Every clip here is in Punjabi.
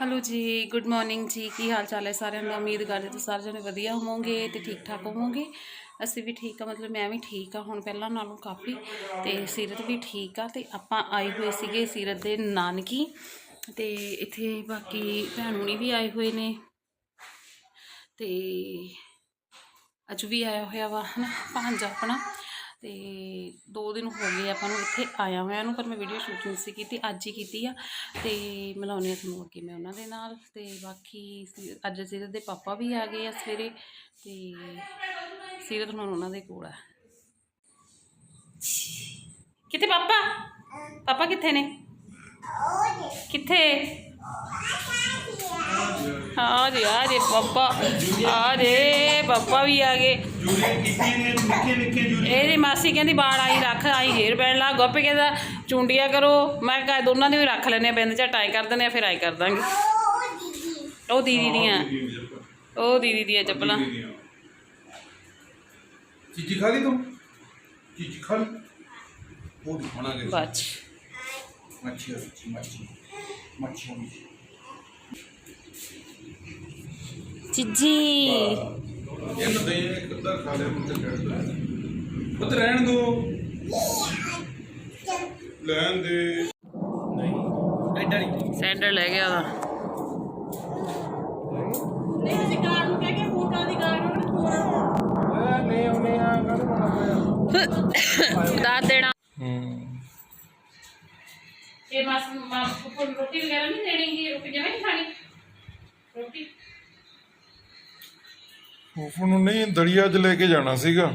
ਹੈਲੋ ਜੀ, ਗੁੱਡ ਮਾਰਨਿੰਗ ਜੀ। ਕੀ ਹਾਲ ਚਾਲ ਹੈ ਸਾਰਿਆਂ ਦਾ? ਉਮੀਦ ਕਰਦੇ ਤੁਸੀਂ ਸਾਰੇ ਜਣੇ ਵਧੀਆ ਹੋਵੋਗੇ ਤੇ ਠੀਕ ਠਾਕ ਹੋਵੋਗੇ। ਅਸੀਂ ਵੀ ਠੀਕ ਆ ਮਤਲਬ ਮੈਂ ਵੀ ਠੀਕ ਆ ਹੁਣ ਪਹਿਲਾਂ ਨਾਲੋਂ ਕਾਫੀ ਤੇ ਸੀਰਤ ਵੀ ਠੀਕ ਆ ਤੇ ਆਪਾਂ ਆਏ ਹੋਏ ਸੀਗੇ ਸੀਰਤ ਦੇ ਨਾਨਕੀ ਤੇ ਇੱਥੇ ਬਾਕੀ ਭੈਣੂਣੀ ਵੀ ਆਏ ਹੋਏ ਨੇ ਤੇ ਅੱਜ ਵੀ ਆਇਆ ਹੋਇਆ ਵਾ, ਹਨਾ ਭਾਂਜਾ ਆਪਣਾ। ਤੇ ਦੋ ਦਿਨ ਹੋ ਗਏ ਆਪਾਂ ਨੂੰ ਇੱਥੇ ਆਇਆ ਹੋਇਆ ਨੂੰ ਪਰ ਮੈਂ ਵੀਡੀਓ ਸ਼ੂਟ ਨਹੀਂ ਸੀ ਕੀਤੀ ਅੱਜ ਹੀ ਕੀਤੀ ਆ। ਤੇ ਮਿਲਾਉਂਦੀ ਆ ਤੁਹਾਨੂੰ ਅੱਗੇ ਮੈਂ ਉਹਨਾਂ ਦੇ ਨਾਲ। ਤੇ ਬਾਕੀ ਅੱਜ ਸੀਰਤ ਦੇ ਪਾਪਾ ਵੀ ਆ ਗਏ ਆ ਸਵੇਰੇ ਤੇ ਸੀਰਤ ਹੁਣ ਉਹਨਾਂ ਦੇ ਕੋਲ ਆ। ਕਿੱਥੇ ਪਾਪਾ? ਪਾਪਾ ਕਿੱਥੇ ਨੇ? ਕਿੱਥੇ? ਆ ਜੀ ਆ ਜੀ ਪਾਪਾ ਆ ਜੇ ਪਾਪਾ ਵੀ ਆ ਗਏ। ਜੂਰੀ ਕੀਤੀ ਨੇ ਨਿੱਕੇ ਨਿੱਕੇ ਜੂਰੀ ਇਹਦੀ ਮਾਸੀ ਕਹਿੰਦੀ ਬਾੜ ਆਈ ਰੱਖ ਆਈ ਢੇਰ ਪੈਣ ਲੱਗ। ਗੋਪੀ ਕਹਿੰਦਾ ਚੁੰਡੀਆਂ ਕਰੋ। ਮੈਂ ਕਿਹਾ ਦੋਨਾਂ ਦੀ ਵੀ ਰੱਖ ਲੈਨੇ ਆ ਬਿੰਦ ਝਟ ਆਏ ਕਰ ਦਿੰਦੇ ਆ ਫਿਰ ਆਏ ਕਰ ਦਾਂਗੇ। ਉਹ ਦੀਦੀ ਦੀਆਂ। ਉਹ ਦੀਦੀ ਦੀਆਂ ਚੱਪਲਾਂ। ਚੀਜੀ ਖਾ ਲਈ ਤੂੰ? ਚੀਜੀ ਖਾ ਲਈ। ਉਹ ਵੀ ਖਾਣਾ ਗਏ ਬੱਚ। ਮੱਛੀ ਮੱਛੀ। ਮੱਛੀ ਚਿੱਜੀ। ਇਹਨੂੰ ਦੇ ਇੱਕ ਅੱਧਾ ਖਾ ਲਿਆ ਮੁੰਡੇ ਛੱਡ ਉਹ ਰਹਿਣ ਦੋ। ਲੈਣ ਦੇ। ਨਹੀਂ ਐਡਾ ਨਹੀਂ। ਸੈਂਡਲ ਲੈ ਗਿਆ ਉਹਦਾ। ਨਹੀਂ ਅਸੀਂ ਕਾਰ ਨੂੰ ਕਹਿ ਕੇ ਫੋਨ ਦੀ ਕਾਰ ਨੂੰ ਥੋੜਾ ਨਹੀਂ ਆਉਣੇ ਆ ਕਾਹਨੂੰ ਦੱਸ ਦੇਣਾ ਹੂੰ ਇਹ ਮਾਸ ਮਾਸ ਕੋਲ ਰੋਟੀ ਵਗੈਰਾ ਨਹੀਂ ਦੇਣੀ ਕਿ ਰੋਟੀ ਜਿਵੇਂ ਨਹੀਂ ਖਾਣੀ। ਰੋਟੀ। ਫੂਫੂ ਨੂੰ ਨਹੀਂ ਦਲੀਆ 'ਚ ਲੈ ਕੇ ਜਾਣਾ ਸੀਗਾ।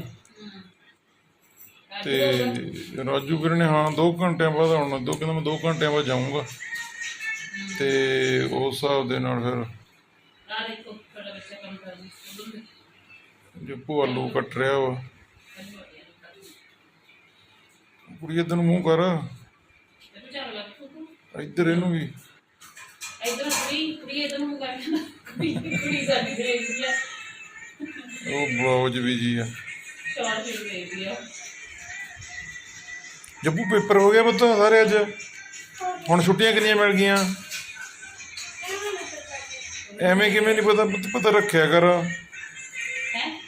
ਤੇ ਰਾਜੂ ਵੀਰ ਨੇ ਹਾਂ 2 ਘੰਟਿਆਂ ਬਾਅਦ ਆਉਣਾ ਦੋ ਕਹਿੰਦਾ ਮੈਂ 2 ਘੰਟਿਆਂ ਬਾਅਦ ਜਾਊਂਗਾ। ਤੇ ਉਸ ਹਿਸਾਬ ਦੇ ਨਾਲ ਫਿਰ ਆ ਦੇਖੋ ਤੁਹਾਡਾ ਬੱਚਾ ਕੰਮ ਕਰਦਾ ਜੱਪੂ ਆਲੂ ਕੱਟ ਰਿਹਾ ਵਾ। ਕੁੜੀ ਨੂੰ ਮੂੰਹ ਕਰ। ਇੱਧਰ ਇਹਨੂੰ ਵੀ। ਇਧਰ ਕੁੜੀ ਕੁੜੀ ਇਧਰ ਨੂੰ ਕਰਕੇ ਨਾ। ਕੁੜੀ ਕੁੜੀ ਸਾਡੀ ਦੇਖਦੀ ਆ। ਉਹ ਬਲੌਜ ਵੀ ਜੀ ਆ। ਸ਼ਾਰਟ ਫਿਲਮ ਦੇਖਦੀ ਆ। ਜੱਪੂ ਪੇਪਰ ਹੋ ਗਿਆ ਪੁੱਤ ਸਾਰੇ ਅੱਜ? ਹੁਣ ਛੁੱਟੀਆਂ ਕਿੰਨੀਆਂ ਮਿਲ ਗਈਆਂ? ਐਵੇਂ ਕਿਵੇਂ ਨਹੀਂ ਪਤਾ ਪੁੱਤ ਪਤਾ ਰੱਖਿਆ ਕਰ। ਹੈ?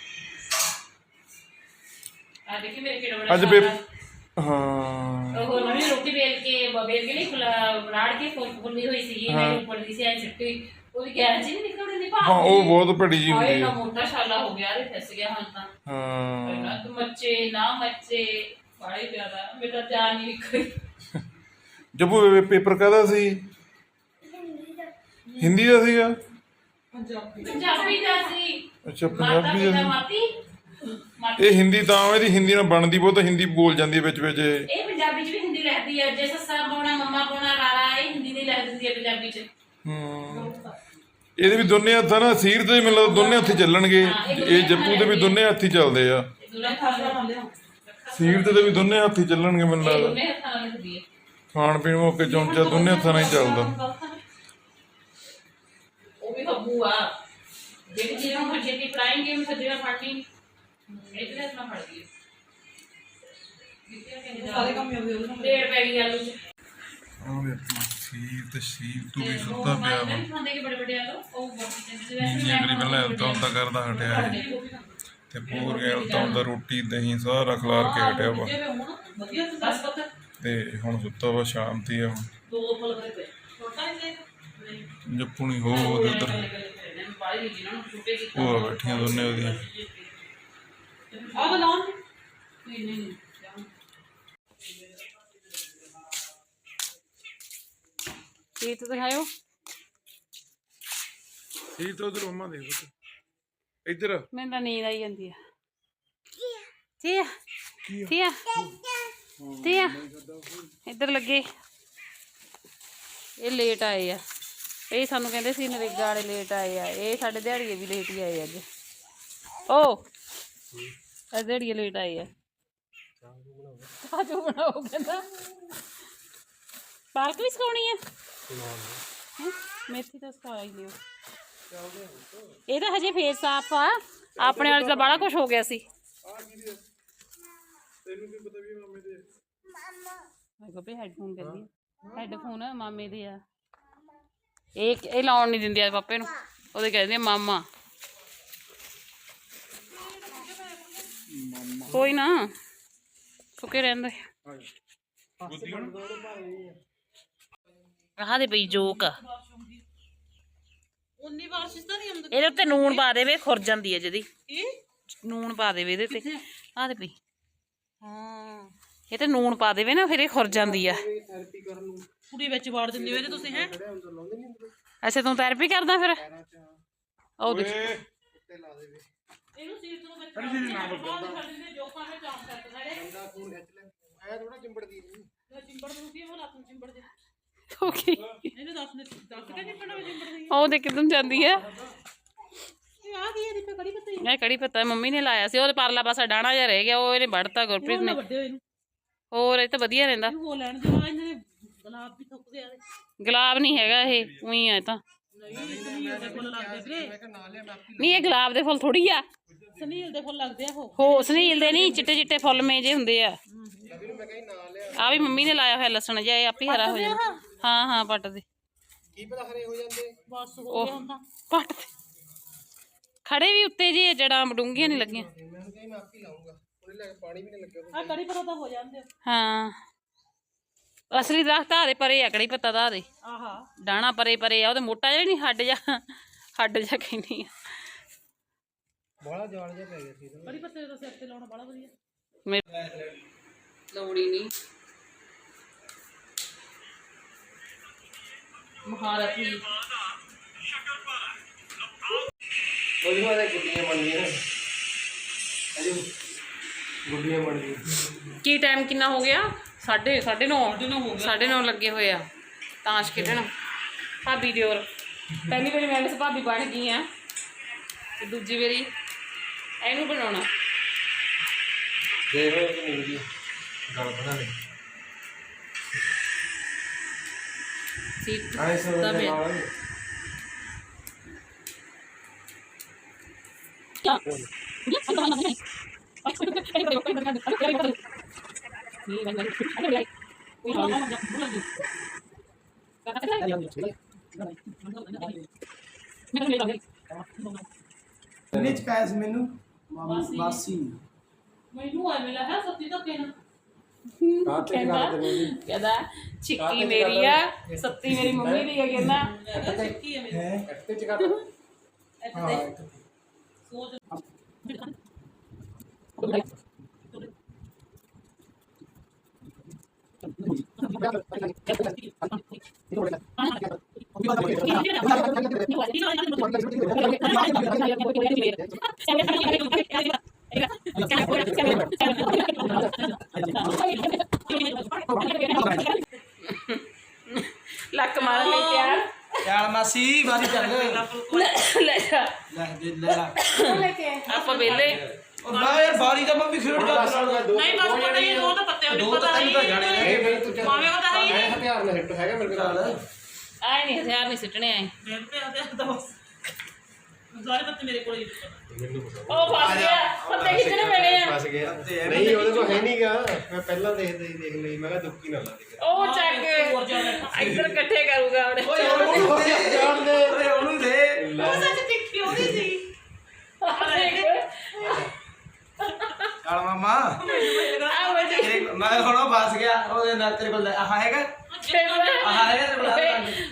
ਆ ਦੇਖੀ ਮੇਰੇ ਕਿਹੜਾ ਅੱਜ ਸਾਰਾ- ਪੇਪ ਹਾਂ। ਉਹ ਨਵੀਂ ਰੋਟੀ ਵੇਲ ਕੇ ਬ- ਵੇਲ ਕੇ ਨਹੀਂ ਖੁਲਾ ਰਾੜ ਕੇ ਫੁੱਲ ਫੁੱਲੀ ਹੋਈ ਸੀ ਮੇਰੇ ਉੱਪਰ ਦੀ ਸੀ ਐ ਸਿੱਟੀ। ਉਹਦੀ ਗੈਸ ਜੀ ਨਹੀਂ ਨਿਕਲਦੀ ਨਹੀਂ ਹਾਂ ਉਹ ਬਹੁਤ ਭੜੀ ਜੀ ਹਾਏ ਹੁੰਦੀ ਨਾ ਹੈ। ਮੋਟਾ ਛਾਲਾ ਹੋ ਗਿਆ ਰੇ ਫਸ ਗਿਆ ਹਾਂ ਤਾਂ। ਹਾਂ। ਨਾ ਤੂੰ ਮੱਚੇ ਨਾ ਮੱਚੇ ਬੜਾ ਹੀ ਪਿਆਦਾ ਮੇਰਾ ਜਾਨ ਨਹੀਂ ਨਿਕਲੀ ਜੱਪੂ ਇਹ ਪੇਪਰ ਕਾਹਦਾ ਸੀ? ਹਿੰਦੀ ਦਾ ਸੀਗਾ? ਪੰਜਾਬੀ ਦਾ। ਸੀ। ਅੱਛਾ ਪੰਜਾਬੀ ਦਾ। ਮਾਤੀ। ਇਹ ਹਿੰਦੀ ਤਾਂ ਇਹਦੀ ਹਿੰਦੀ ਨਾਲ ਬਣਦੀ ਬਹੁਤ ਹਿੰਦੀ ਬੋਲ ਜਾਂਦੀ ਹੈ ਵਿੱਚ ਵਿੱਚ। ਇਹ। ਇਹ ਪੰਜਾਬੀ ਚ ਵੀ ਹਿੰਦੀ ਲਿਖਦੀ ਹੈ ਜੇ ਸੱਸਾ ਪਾਉਣਾ ਮੰਮਾ ਪਾਉਣਾ ਰਾਰਾ ਇਹ ਹਿੰਦੀ ਨਹੀਂ ਲਿਖ ਦਿੰਦੀ ਹੈ ਪੰਜਾਬੀ ਚ। ਹੂੰ। ਇਹਦੇ ਵੀ ਦੋਨੇ ਹੱਥ ਆ ਨਾ ਸੀਰ ਤੇ ਮੈਨੂੰ ਲੱਗਦਾ ਦੋਨੇ ਹੱਥੀ ਚੱਲਣਗੇ। ਇਹ ਜੱਪੂ ਦੇ ਵੀ ਦੋਨੇ ਹੱਥੀ ਚੱਲਦੇ ਆ। ਦੁਲਾ ਸੀਰ ਤੇ ਵੀ ਦੋਨੇ ਹੱਥੀ ਚੱਲਣਗੇ ਮੈਨੂੰ ਲੱਗਦਾ। ਹੱਥਾਂ ਨਾਲ ਲਿਖਦੀ ਹੈ। ਖਾਣ ਪੀਣ ਮੌਕੇ ਚਮਚਾ ਦੋਨੇ ਹੱਥਾਂ ਨਾਲ ਹੀ ਚੱਲਦਾ। ਉਹ ਵੀ ਹੱਬੂ ਆ। ਜਿਹੜੀ ਚੀਜ਼ ਨੂੰ ਛੇਤੀ ਪੜਾਏਂਗੇ ਉਹ ਸੱਜਣਾ ਫੜਨੀ। ਸਾਰੇ ਕੰਮ ਹੀ ਉਹਦੇ ਨਾਲ। ਡੇਢ ਪੈ ਗਈ ਆਲੂ ਚ। ਵੇ ਤੇ ਵੀ ਸੁੱਤਾ ਉਹ ਪਿਆ ਵਾ। ਖਾਂਦੇ ਕਿ ਬੜੇ ਬੜੇ ਆਲੂ? ਉਹ ਬਾਕੀ ਚੰਗੇ ਵੈਸੇ ਜੀ ਅਗਲੀ ਪਹਿਲਾਂ ਉਦਾਂ ਉਦਾਂ ਕਰਦਾ ਹਟਿਆ ਇਹ। ਤੇ ਪੂਰੇ ਉਦਾਂ ਉਦਾਂ ਰੋਟੀ ਦਹੀਂ ਸਾਰਾ ਖਿਲਾਰ ਕੇ ਹਟਿਆ ਵਾ। ਹੁਣ ਵਧੀਆ ਪਤਾ ਤੇ ਹੁਣ ਸੁੱਤਾ ਵਾ ਸ਼ਾਂਤੀ ਆ ਹੁਣ। ਦੋ ਫਲ ਕਰੇ ਪਏ। ਛੋਟਾ ਹੀ ਸੀ ਜੱਪੂ ਨਹੀਂ ਹੋ ਉਹਦੇ ਉੱਧਰ ਬਾਹਰ ਹੀ ਜਿਹਨਾਂ ਨੂੰ ਛੁੱਟੇ ਕੀਤਾ। ਭੂਆ ਬੈਠੀਆਂ ਦੋਨੇ ਉਹਦੀਆਂ। ਆਹ ਤਾਂ ਲਾਉਣ। ਨਹੀਂ ਨਹੀਂ ਨਹੀਂ ਕੀ ਤੂੰ ਦਿਖਾਇਓ। ਸੀਰ ਤਾਂ ਉਧਰ ਮੰਮਾ ਦੇਖ ਪੁੱਤ। ਇੱਧਰ। ਮੈਨੂੰ ਤਾਂ ਨੀਂਦ ਆਈ ਜਾਂਦੀ ਆ। ਠੀਕ ਆ ਠੀਕ ਆ ਠੀਕ ਆ ਇੱਧਰ ਲੱਗੇ। ਇਹ ਲੇਟ ਆਏ ਆ। ਇਹ ਸਾਨੂੰ ਕਹਿੰਦੇ ਸੀ ਨਰੇਗਾ ਵਾਲੇ ਲੇਟ ਆਏ ਆ। ਇਹ ਸਾਡੇ ਦਿਹਾੜੀਏ ਵੀ ਲੇਟ ਹੀ ਆਏ ਅੱਜ। ਓ। ਦਿਹਾੜੀਏ ਲੇਟ ਆਏ ਆ। ਕਾਜੂ ਬਣਾਓ ਕਹਿੰਦਾ। ਪਾਰਕ ਵੀ ਸਿਖਾਉਣੀ ਆ? ਹੈਂ? ਮੇਥੀ ਤਾਂ ਹੀ ਲਿਓ। ਇਹ ਤਾਂ ਹਜੇ ਫੇਰ ਸਾਫ਼ ਆ। ਆਪਣੇ ਵਾਲੇ ਦਾ ਬੜਾ ਕੁਝ ਹੋ ਗਿਆ ਸੀ। ਤੈਨੂੰ ਕੀ ਪਤਾ ਵੀ ਮਾਮੇ ਦੇ ਮੈਂ ਕਿਹਾ ਵੀ ਹੈਡਫੋਨ ਕਰਦੀ ਹੈਡਫੋਨ ਮਾਮੇ ਦੇ ਆ। ਇਹ ਇਹ ਲਾਉਣ ਨਹੀਂ ਦਿੰਦੀ ਆ ਪਾਪੇ ਨੂੰ। ਉਹਦੇ ਕਹਿੰਦੇ ਆ ਮਾਮਾ ਕੋਈ ਨਾ ਸੁੱਕੇ ਰਹਿੰਦੇ। ਆਹ ਦੇ ਪਈ ਜੋਕ ਉਨੀ ਬਾਰਿਸ਼ ਤਾਂ ਨਹੀਂ ਆਉਂਦੀ ਇਹਦੇ ਉੱਤੇ ਨੂਣ ਪਾ ਦੇਵੇ ਖੁਰ ਜਾਂਦੀ ਹੈ ਜਦੀ ਕੀ? ਨੂਣ ਪਾ ਦੇਵੇ ਇਹਦੇ ਤੇ ਆਹ ਦੇ ਪਈ ਹਾਂ। ਇਹ ਤੇ ਨੂਣ ਪਾ ਦੇਵੇ ਨਾ ਫਿਰ ਇਹ ਖੁਰ ਜਾਂਦੀ ਆ। ਕੁੜੀ ਵਿੱਚ ਵਾੜ ਦਿੰਦੇ ਹੋ ਇਹਦੇ ਤੁਸੀਂ ਹੈ? ਅੱਛਾ ਤੂੰ ਥੈਰੇਪੀ ਕਰਦਾ ਫਿਰ? ਉਹ ਦੇਖ। ਇਹਨੂੰ ਸੀਟ ਨੂੰ ਵਿੱਚ ਬਾਹਰ ਛੱਡ ਦਿੰਦੇ ਜੋਕਾਂ ਵਿੱਚ ਆਮ ਕਰ ਦਿੰਦੇ ਚਿੰਬੜ ਨੂੰ ਕੀ ਉਹ ਲੱਤ ਨੂੰ ਚਿੰਬੜ ਦੇ? ਓਕੇ ਇਹਨੇ ਦੱਸ ਨੇ ਦੱਸ ਕੇ ਚਿੰਬੜ ਵਿੱਚ ਚਿੰਬੜ ਦੀ। ਉਹ ਦੇ ਕਿਦੋਂ ਜਾਂਦੀ ਆ ਇਹ ਆ ਗਈ ਇਹਦੀ ਪੇ ਕੜੀ ਪੱਤੇ ਇਹ ਕੜੀ ਪੱਤਾ ਮੰਮੀ ਨੇ ਲਾਇਆ ਸੀ ਉਹਦੇ ਪਰਲਾ ਪਾਸਾ ਡਾਣਾ ਜਿਹਾ ਰਹਿ ਗਿਆ ਉਹ ਇਹਨੇ ਵੜਤਾ ਗੁਰਪ੍ਰੀਤ ਨੇ। ਵੱਡੇ ਹੋਏ ਨੂੰ ਹੋਰ ਇਹ ਤਾਂ ਵਧੀਆ ਰਹਿੰਦਾ। ਇਹਨੂੰ ਹੋ ਲੈਣ ਦਿਓ ਆ ਇਹਨਾਂ ਨੇ ਗੁਲਾਬ ਵੀ ਥੁੱਕਦੇ ਆ ਗੁਲਾਬ ਨਹੀਂ ਹੈਗਾ ਇਹ ਉਹੀ ਆ ਇਹ ਤਾਂ। ਨਹੀਂ ਸੁਨੀਲ ਦੇ ਫੁੱਲ ਲੱਗਦੇ ਵੀਰੇ। ਨਹੀਂ ਇਹ ਗੁਲਾਬ ਦੇ ਫੁੱਲ ਥੋੜੀ ਆ। ਸੁਨੀਲ ਦੇ ਫੁੱਲ ਲੱਗਦੇ ਆ ਉਹ। ਹੋ ਸਨੀਲ ਦੇ ਨਹੀਂ ਚਿੱਟੇ ਚਿੱਟੇ ਫੁੱਲ ਮੇਜੇ ਹੁੰਦੇ ਆ। ਆ ਵੀ ਮੰਮੀ ਨੇ ਲਾਇਆ ਹੋਇਆ ਲਸਣ ਜਿਹਾ ਇਹ ਆਪੇ ਹਰਾ ਹੋ ਜਾਂਦਾ ਹਾਂ ਹਾਂ ਪੱਟ ਦੇ ਬਸ ਹੋ ਗਿਆ ਹੁੰਦਾ। ਪੱਟ ਦੇ ਖੜੇ ਵੀ ਉੱਤੇ ਜੇ ਜੜਾਂ ਡੂੰਘੀਆਂ ਨਹੀਂ ਲੱਗੀਆਂ। ਆ ਕੜੀ ਪੱਤਾ ਤਾਂ ਹੋ ਜਾਂਦੇ ਆ। ਹਾਂ। ਅਸਲੀ ਦਰਖਤ ਆ ਦੇ ਪਰੇ ਆ ਕੜੀ ਪੱਤਾ ਦਾ ਦੇ। ਆਹਾ। ਡਾਣਾ ਪਰੇ ਪਰੇ ਆ ਉਹਦੇ ਮੋਟਾ ਜਿਹਾ ਨਹੀਂ ਹੱਡ ਜਾ ਹੱਡ ਜਾ ਕਹਿੰਦੀ ਆ। ਕੜੀ ਪੱਤੇ ਦਾ ਸਿਰ ਤੇ ਲਾਉਣਾ ਬੜਾ ਵਧੀਆ। ਮੇਰੇ ਲੋੜੀ ਨਹੀਂ ਮਹਾਰਥੀ ਉਹਦੀਆਂ ਦੇ ਗੁੱਡੀਆਂ ਬਣ ਗਈਆਂ। ਨੇ ਅਜੇ ਗੁੱਡੀਆਂ ਬਣ ਗਈਆਂ। ਕੀ ਟਾਈਮ ਕਿੰਨਾ ਹੋ ਗਿਆ? 9:30 9:30 9:30 ਲੱਗੇ ਹੋਏ ਆ। ਤਾਸ਼ ਖੇਡਣ। ਭਾਬੀ ਦੀ ਔਰ। ਪਹਿਲੀ ਵਾਰੀ ਮੈਂ ਇਸ ਭਾਬੀ ਬਣ ਗਈ ਆ। ਤੇ ਦੂਜੀ ਵਾਰੀ ਇਹਨੂੰ ਬਣਾਉਣਾ। ਦੇਖ ਕਿ ਨਹੀਂ ਗੱਲ ਬਣਾ ਲਈ। ਸੀਟ ਆਏ ਸੋ ਦਾ ਦੇ ਬੇ- ਨਾਲ ਪੈਸ ਮੈਨੂੰ ਵਾਸੀ ਮੈਨੂੰ ਐਵੇਂ ਲੱਗਾ ਸੱਤੀ ਤਾਂ ਕਿਹਨਾਂ ਕਹਿੰਦਾ ਕਹਿੰਦਾ ਚਿੱਕੀ ਮੇਰੀ ਆ ਸੱਤੀ ਮੇਰੀ ਮੰਮੀ ਦੀ ਆ ਕਹਿੰਦਾ। ਕੀ ਹੈ ਮੇਰੇ। ਹੈ? ਇੱਥੇ ਚ ਕਰ ਇੱਥੇ ਸੋਚ। ਲੱਕ ਮਾਰਨ ਲਈ ਤਿਆਰ। ਯਾਰ ਮਾਸੀ ਵਾਰੀ ਚੱਲ। ਲੈ ਜਾ ਲੈ ਦੇ ਲੈ ਲਾ ਆਪਾਂ ਵੇਲੇ ਉਹ ਨਾ ਯਾਰ ਬਾਰੀ ਤਾਂ ਮੈਂ ਵੀ ਖੇਡ ਜਾ ਨਹੀਂ ਬਸ ਪਤਾ ਹੀ ਹੈ, ਦੋ ਤਾਂ ਪੱਤੇ ਉਹਨੇ ਦੋ ਪਤਾ ਤਾਂ ਨਹੀਂ। ਤੈਨੂੰ ਤਾਂ ਜਾਣੇ ਨੇ। ਇਹ ਮੇਰੇ ਤੋਂ ਚੱਲ। ਮਾਵੇਂ ਉਹਦਾ ਹੈ ਹੀ ਮੈਂ ਹਥਿਆਰ ਨਾਲ ਹਿੱਟ ਹੈਗਾ ਮੇਰੇ ਕੋਲ। ਆਏ ਨਹੀਂ ਹਥਿਆਰ ਨਹੀਂ ਸਿੱਟਣੇ ਆਏ। ਮੇਰੇ ਤੇ ਆਦੇ ਤਾਂ ਬਸ ਸਾਰੇ ਪੱਤੇ ਮੇਰੇ ਕੋਲ ਹੀ ਨੇ। ਮੈਨੂੰ ਪਤਾ। ਉਹ ਫਸ ਗਿਆ। ਪੱਤੇ ਖਿੱਚਣੇ ਪੈਣੇ ਆ? ਫਸ ਗਿਆ। ਨਹੀਂ ਉਹਦੇ ਕੋਲ ਹੈ ਨਹੀਂਗਾ ਮੈਂ ਪਹਿਲਾਂ ਦੇਖਦੇ ਹੀ ਦੇਖ ਲਈ। ਮੈਂ ਕਿਹਾ ਦੁੱਕੀ ਨਾ ਲਾ ਦੇ ਉਹ ਚੱਕ ਇੱਧਰ ਇਕੱਠੇ ਕਰੂਗਾ ਉਹਨੇ। ਓਏ ਉਹਨੂੰ ਦੇ। ਜਾਣ ਦੇ। ਓਏ ਉਹਨੂੰ ਦੇ। ਉਹ ਸੱਚ ਤਿੱਖੀ ਉਹਦੀ ਸੀ। ਕਾਲ ਮਾਮਾ। ਆ ਵਜੇ ਤੇਰੇ ਮੈਂ ਹੁਣ ਉਹ ਫਸ ਗਿਆ। ਉਹਦੇ ਨਾਲ ਤੇਰੇ ਕੋਲ ਆਹ ਹੈਗਾ।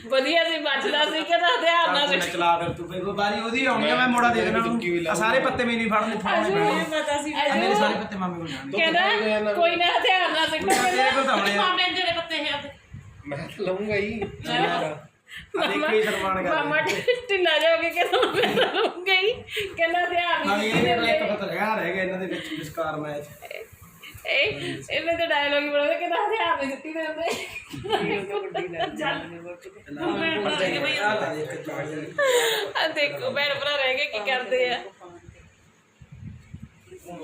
ਵਧੀਆ ਸੀ ਬਚਦਾ ਸੀ ਕਿ ਤਾਂ ਹਥਿਆਰ ਨਾਲ ਮੈਂ ਚਲਾ ਫਿਰ ਤੂੰ ਫਿਰ ਬਾਰੀ ਉਹਦੀ ਆਉਣੀ ਆ ਮੈਂ ਮੋੜਾ ਦੇ ਦੇਣਾ ਉਹਨੂੰ। ਆਹ ਸਾਰੇ ਪੱਤੇ ਮੈਨੂੰ ਫੜਨੇ ਫੜਾਉਣੇ ਪੈਣੇ। ਪਤਾ ਸੀ ਆਹ ਮੇਰੇ ਸਾਰੇ ਪੱਤੇ ਮਾਮੇ ਕੋਲ ਜਾਣਗੇ। ਕਹਿੰਦਾ ਕੋਈ ਨਾ ਹਥਿਆਰ ਨਾਲ ਸਿੱਟਣਾ ਤੇਰੇ ਕੋਲ ਤਾਂ ਆਉਣੇ ਆ ਮਾਮੇ ਜਿਹੜੇ ਪੱਤੇ ਹੈ। ਮੈਂ ਤਾਂ ਲਊਂਗਾ ਹੀ। ਦੇਖੀ ਸ਼ਰਮਾਨ ਕਰ ਮਾਮਾ ਢਿੱਲਾ ਜਾਓਗੇ ਕਹਿੰਦਾ ਮੈਂ ਤਾਂ ਲਊਂਗਾ ਹੀ। ਕਹਿੰਦਾ ਹਥਿਆਰ ਨਾਲੇ ਨਹੀਂ ਕੋਲ ਇੱਕ ਪਤਾ ਰਹਿ ਰਹਿ ਗਿਆ ਇਹਨਾਂ ਦੇ ਵਿੱਚ ਵਿਸਕਾਰ ਮੈਚ। ਇਹ ਇਹਨੇ ਤੇ ਡਾਇਲੋਗ ਹੀ ਬਣਾਉਂਦੇ ਕਹਿੰਦਾ ਹਥਿਆਰ ਨਹੀਂ ਸਿੱਟੀ ਦੇ ਹੁੰਦੇ ਆ ਲੈ ਇੱਕ ਚਾਰ ਜਣੇ ਆ ਦੇਖੋ ਭੈਣ ਭਰਾ ਰਹਿ ਗਏ ਕੀ ਕਰਦੇ ਆ?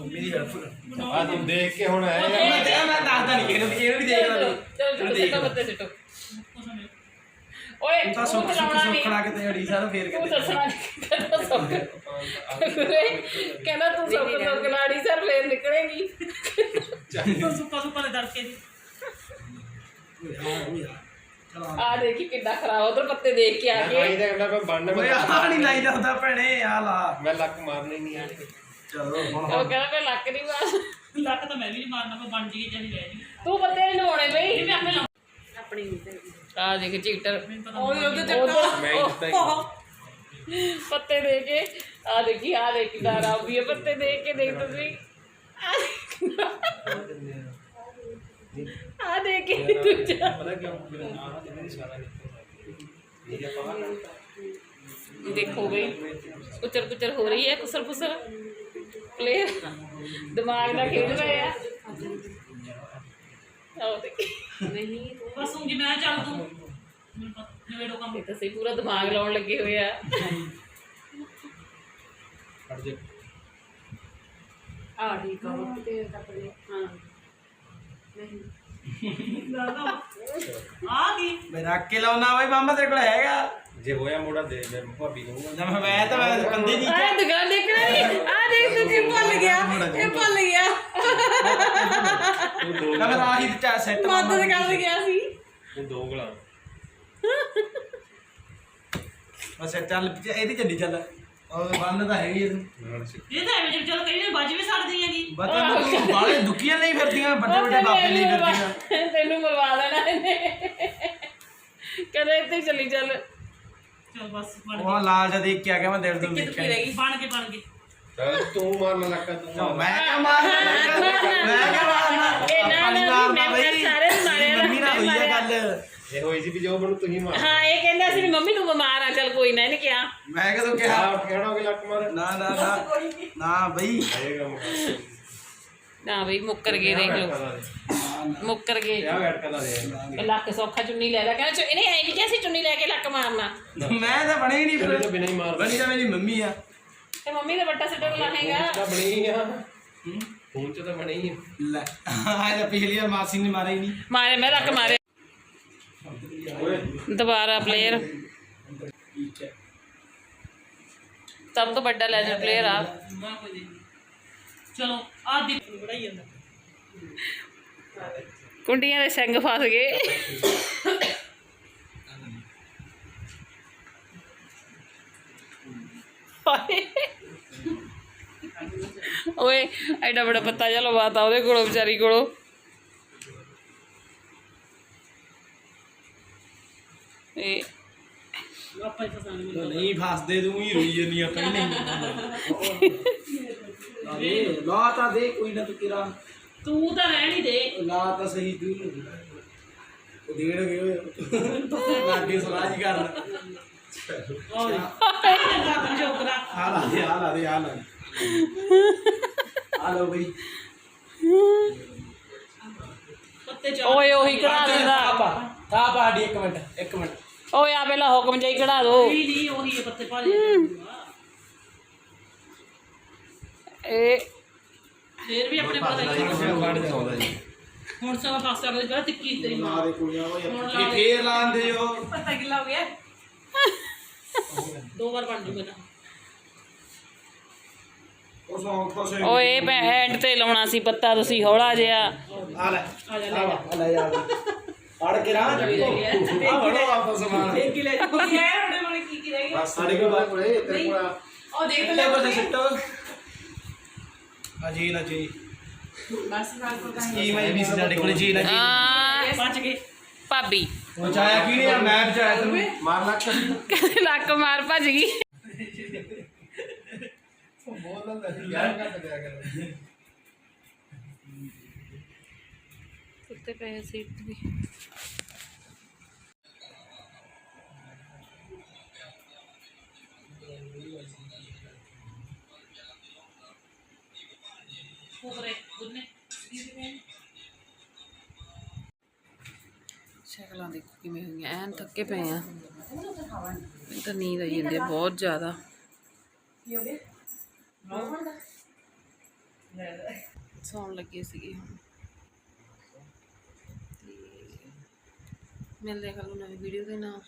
ਮੇਰੀ ਹੈਲਪ ਆ ਤੂੰ ਦੇਖ ਕੇ ਹੁਣ ਆਇਆ ਮੈਂ ਤੇ ਮੈਂ ਦੱਸਦਾ ਨਹੀਂ ਇਹਨੂੰ ਵੀ ਦੇਖ ਲੈ ਚਲੋ ਚਲੋ ਸਿੱਟੋ ਬੱਤੇ ਸਿੱਟੋ। ਓਏ ਤੂੰ ਤਾਂ ਸੁੱਖ ਸੁੱਖ ਸੁੱਖ ਲਾ ਕੇ ਤੇ ਅੜੀ ਸਾਰਾ ਫੇਰ ਤੂੰ ਕੇ ਦੱਸਣਾ ਨੀ, ਕਹਿੰਦਾ ਤੂੰ ਸੁੱਕ ਸੁੱਕ ਲਾੜੀ ਸਰ ਫੇਰ ਨਿਕਲੇਗੀ। ਤੋਂ ਸੁੱਕਾ ਸੁੱਕਾ ਦੇ ਦੜਕੇ ਦੀ। ਆ ਦੇਖੀ ਕਿੱਡਾ ਖਰਾਬ ਉਧਰ ਪੱਤੇ ਦੇਖ ਕੇ ਆ ਆਈ ਕੇ। ਤਾਂ ਕਹਿੰਦਾ ਮੈਂ ਬਣਨ ਓਏ ਆ ਨਹੀਂ ਲਾਈ ਜਾਂਦਾ ਭੈਣੇ ਆ ਲਾ। ਮੈਂ ਲੱਕ ਮਾਰਨਾ ਨਹੀਂ ਆ। ਚਲੋ ਹੁਣ ਉਹ ਕਹਿੰਦਾ ਮੈਂ ਲੱਕ ਨਹੀਂ ਮਾਰ ਲੱਕ ਤਾਂ ਮੈਂ ਵੀ ਨਹੀਂ ਮਾਰਨਾ ਮੈਂ ਬਣ ਜੀ ਚਾਹੀ ਲੈ ਜੀ ਤੂੰ ਪੱਤੇ ਨਹੀਂ ਲਵਾਉਣੇ ਬਈ। ਮੈਂ ਆਪੇ ਲਾ ਆ ਦੇਖ ਚੀਟਰ ਉਹ ਉਹਦੇ ਤੇ ਮੈਂ ਹੀ ਦਿੱਤਾ ਹੀ। ਪੱਤੇ ਦੇ ਕੇ ਆ ਦੇਖੀ ਆ ਦੇਖ ਕਿਦਾਂ ਰਾਬੀ ਹੈ ਪੱਤੇ ਦੇ ਕੇ ਦੇਖ ਤੁਸੀਂ ਆ ਦੇਖ ਕੇ ਦੂਜਾ ਪਤਾ ਕਿਉਂ ਮੇਰਾ ਨਾਮ ਜਿਹਨੇ ਦੀ ਸਾਰਾ ਇਹ ਆਪਾਂ ਦੇਖੋ ਬਈ ਕੁਚਰ ਕੁਚਰ ਹੋ ਰਹੀ ਬਸ ਹੁਣ ਮੈਂ ਚੱਲ ਤੂੰ। ਮੈਨੂੰ ਪਤਾ ਨਵੇੜੋ ਕੰਮ ਇਹ ਤਾਂ ਸਹੀ ਪੂਰਾ ਦਿਮਾਗ ਲਾਉਣ ਲੱਗੇ ਹੋਏ ਆ। ਫੜ ਦੇ ਆ ਠੀਕ ਆ। ਤੇ ਕੱਪੜੇ ਹਾਂ। ਆ ਕੀ? ਮੈਂ ਰੱਖ ਕੇ ਲਾਉਣਾ ਓਏ ਮਾਮਾ ਤੇਰੇ ਕੋਲ ਹੈਗਾ। ਜੇ ਹੋਇਆ ਮੋੜਾ ਦੇ ਮੈਂ ਭਾਬੀ ਕਹੂੰਗਾ ਨਾ ਮੈਂ- ਮੈਂ ਤਾਂ ਮੈਂ ਕੰਦੇ ਨਹੀਂ ਆ ਦੁਕਾਨ ਦੇਖ ਰਹੀ ਆ ਦੇਖ ਤੂੰ ਕੀ ਭੁੱਲ ਗਿਆ ਇਹ ਭੁੱਲ ਗਿਆ ਨਾ ਮੈਂ ਆਹੀ ਚਾ ਸੈੱਟ ਮਦਦ ਕਰ ਗਿਆ ਸੀ। ਤੂੰ ਦੋ ਗਲਾ ਬਸ ਚੱਲ ਇਹਦੀ ਚੱਲੀ ਚੱਲ। ਉਹ ਬੰਨ ਤਾਂ ਹੈਗੀ ਇਹਨੂੰ ਇਹ ਤਾਂ ਐਵੇਂ ਚਲ ਕਈ ਵਾਰ ਬਾਜੀ ਵੀ ਸੜਦੀ ਹੈਗੀ। ਬਤਾ ਬਾਲੇ ਦੁੱਕੀਆਂ ਨਹੀਂ ਫਿਰਦੀਆਂ ਵੱਡੇ ਵੱਡੇ ਬਾਪੇ ਲਈ ਫਿਰਦੀਆਂ। ਤੈਨੂੰ ਮਰਵਾ ਦੇਣਾ ਇਹਨੇ। ਕਹਿੰਦਾ ਇੱਥੇ ਚੱਲੀ ਚੱਲ। ਚਲ ਬਸ ਬਣ ਉਹ ਲਾਲ ਜਿਹਾ ਦੇਖ ਕੇ ਆ ਗਿਆ ਮੈਂ ਦਿਲ ਤੋਂ ਗਈ ਦੇਖਿਆ ਰਹੇਗੀ ਬਣ ਕੇ ਬਣ ਕੇ ਤੂੰ ਮਾਰਨਾ ਤੂੰ। ਮੈਂ ਕਿਆ ਮਾਰਨਾ ਮੈਂ ਕਿਆ ਮਾਰਨਾ ਇਹ ਨਾ ਨਾ ਮਾਰਨਾ ਮੈਂ ਬਈ। ਸਾਰੇ ਨੂੰ ਮਾਰਿਆ ਨਾ, ਮੰਮੀ ਨਾਲ ਮੈਂ ਹੋਈ ਆ ਮਾਰਿਆ। ਗੱਲ। ਇਹ ਹੋਈ ਸੀ ਵੀ ਜੋ ਮੈਨੂੰ ਤੁਸੀਂ ਮਾਰ। ਹਾਂ ਇਹ ਕਹਿੰਦਾ ਸੀ ਵੀ ਮੰਮੀ ਤੂੰ ਬਿਮਾਰ ਆ ਚੱਲ ਕੋਈ ਨਾ ਇਹਨੇ ਕਿਹਾ। ਮੈਂ ਕਦੋਂ ਕਿਹਾ। ਆ ਕਿਹੜਾ ਹੋ ਗਿਆ ਲੱਕ ਮਾਰ ਨਾ ਨਾ ਨਾ ਨਾ ਬਈ। ਆਏਗਾ ਮੁਕਾ ਨਾ ਬਈ ਮੁੱਕਰ ਗਏ ਦੇਖ ਲਓ। ਮੁੱਕਰ ਗਏ। ਦੇ। ਲੱਕ ਸੌਖਾ ਚੁੰਨੀ ਲੈ ਲੈ। ਕਹਿੰਦਾ ਚੁ- ਇਹਨੇ ਐ ਨਹੀਂ ਕਿਹਾ ਸੀ ਚੁੰਨੀ ਲੈ ਕੇ ਲੱਕ ਮਾਰਨਾ। ਮੈਂ ਤਾਂ ਬਣੇ ਹੀ ਨਹੀਂ ਚੁੰਨੀ ਤੋਂ ਫਿਰ ਬਿਨਾਂ ਹੀ ਮਾਰ ਬਣੀ ਤਾਂ ਮੇਰੀ ਮੰਮੀ ਆ। ਤੇ ਮੰਮੀ ਦਾ ਵੱਟਾ ਸਿੱਟਣ ਲਾਹੇਗਾ ਤਾਂ ਬਣੀ ਆ। ਫੋਨ ਚ ਤਾਂ ਬਣੀ ਆ। ਲੈ ਆਹ ਤਾਂ ਪਿਛਲੀ ਵਾਰ ਮਾਸੀ ਨੇ ਮਾਰੇ ਹੀ ਨਹੀਂ। ਮਾਰੇ ਮੈਂ ਲੱਕ ਮਾਰੇ। ਦੁਬਾਰਾ ਪਲੇਅਰ ਠੀਕ ਹੈ। ਸਭ ਤੋਂ ਵੱਡਾ ਲੈਜੈਂਡ ਪਲੇਅਰ ਆ। ਚਲੋ ਆ ਦੀ ਬੜਾਈ ਜਾਂਦਾ। ਕੁੰਡੀਆਂ ਦੇ ਸਿੰਘ ਫਸ ਗਏ। ਹਾਏ। ਓਏ ਐਡਾ ਬੜਾ ਪੱਤਾ ਚਲੋ ਬਾਤ ਆ ਉਹਦੇ ਕੋਲੋਂ ਵਿਚਾਰੀ ਕੋਲੋਂ। ਇਹ ਹੀ ਨਹੀਂ ਫਸਦੇ ਤੂੰ ਹੀ ਰੋਈ ਜੰਨੀ ਆ ਪਹਿਲੇ ਅਰੇ ਲਾ ਤਾਂ ਦੇ ਕੋਈ ਨਾ ਤੂੰ ਕਿਰਾ ਤੂੰ ਤਾਂ ਰਹਿਣ ਹੀ ਦੇ। ਲਾ ਤਾਂ ਸਹੀ ਤੂੰ। ਉਹ ਦੇਣ ਗਏ ਲਾਗੇ ਸਲਾਹ ਕਰਨ ਆ ਲਾ ਦੇ ਆ ਲਾ ਦੇ ਆ ਲਾ ਦੇ। ਆ ਲਓ ਬਈ। ਪੱਤੇ ਚਾਰ ਓਏ ਉਹੀ ਕਢਾ ਦਿੰਦਾ। ਆਪਾ ਆ ਪਾੜੀ ਇੱਕ ਮਿੰਟ ਇੱਕ ਮਿੰਟ। ਓਏ ਆ ਪਹਿਲਾਂ ਹੁਕਮ ਜਾਈ ਕਢਾ ਦੋ। ਨਹੀਂ ਨਹੀਂ ਉਹੀ ਹੈ ਪੱਤੇ ਪਾ ਦੇ ਇਹ ਫੇਰ ਵੀ ਆਪਣੇ ਪਤਾ ਹੀ ਹੁਣ ਤੇਰੀ ਮਾਂ ਦੇ ਕੁੜੀਆਂ ਇਹ। ਫੇਰ ਲਾਉਂਦੇ ਪਤਾ ਕਿੱਲਾ ਹੋ ਗਿਆ। ਦੋ ਵਾਰ ਬਣ ਜੂਗਾ ਤਾਂ ਉਹ ਸੌਂ ਖੁਸ਼ ਓਏ ਐਂਡ ਤੇ ਲਾਉਣਾ ਸੀ ਪੱਤਾ ਤੁਸੀਂ ਹੌਲਾ ਜਿਹਾ। ਆ ਲੈ ਆ ਜਾ ਆ ਵਾ, ਆ ਲੈ ਜਾ ਅੜ ਕੇ ਰਾਹ ਚੱਕੋ ਆ ਵੜੋ ਆਪਸ ਸਮਾਨ ਇੱਕ ਹੀ ਲੈ ਜਾ। ਕੀ ਹੈ? ਉਹਦੇ ਮਨ ਕੀ ਕੀ ਰਹਿ ਗਿਆ ਸਾਡੇ ਕੋਲ ਬਾਤ ਕੋਲੇ ਤੇਰੇ ਕੋਲ ਉਹ ਦੇਖ ਲੈ। ਪਰ ਸਿੱਟੋ। ਆ ਜੀ ਨਾ ਜੀ। ਬਸ ਨਾਲ ਪਤਾ ਕੀ ਮੈਂ ਵੀ ਸਾਡੇ ਕੋਲੇ ਜੀ ਨਾ ਜੀ। ਆ ਬਚ ਗਏ। ਭਾਬੀ। ਉਹ ਚਾਇਆ ਕੀ ਨਹੀਂ ਮੈਂ ਬਚਾਇਆ ਤੈਨੂੰ। ਮਾਰ ਲੱਕ ਮਾਰ ਭੱਜ ਗਈ। ਕੁੱਤੇ ਪਏ ਸੀਟ ਵੀ। ਸ਼ਕਲਾਂ ਦੇਖੋ ਕਿਵੇਂ ਹੋਈਆਂ ਐਨ ਥੱਕੇ ਪਏ ਆ। ਮੈਨੂੰ ਤਾਂ ਨੀਂਦ ਆਈ ਜਾਂਦੀ ਬਹੁਤ ਜ਼ਿਆਦਾ। ਸੌਣ ਲੱਗੇ ਸੀਗੇ ਹੁਣ। ਤੇ ਮਿਲਦੇ ਹਾਂ ਕੱਲ ਨੂੰ ਨਵੀਂ ਵੀਡੀਓ ਦੇ ਨਾਲ।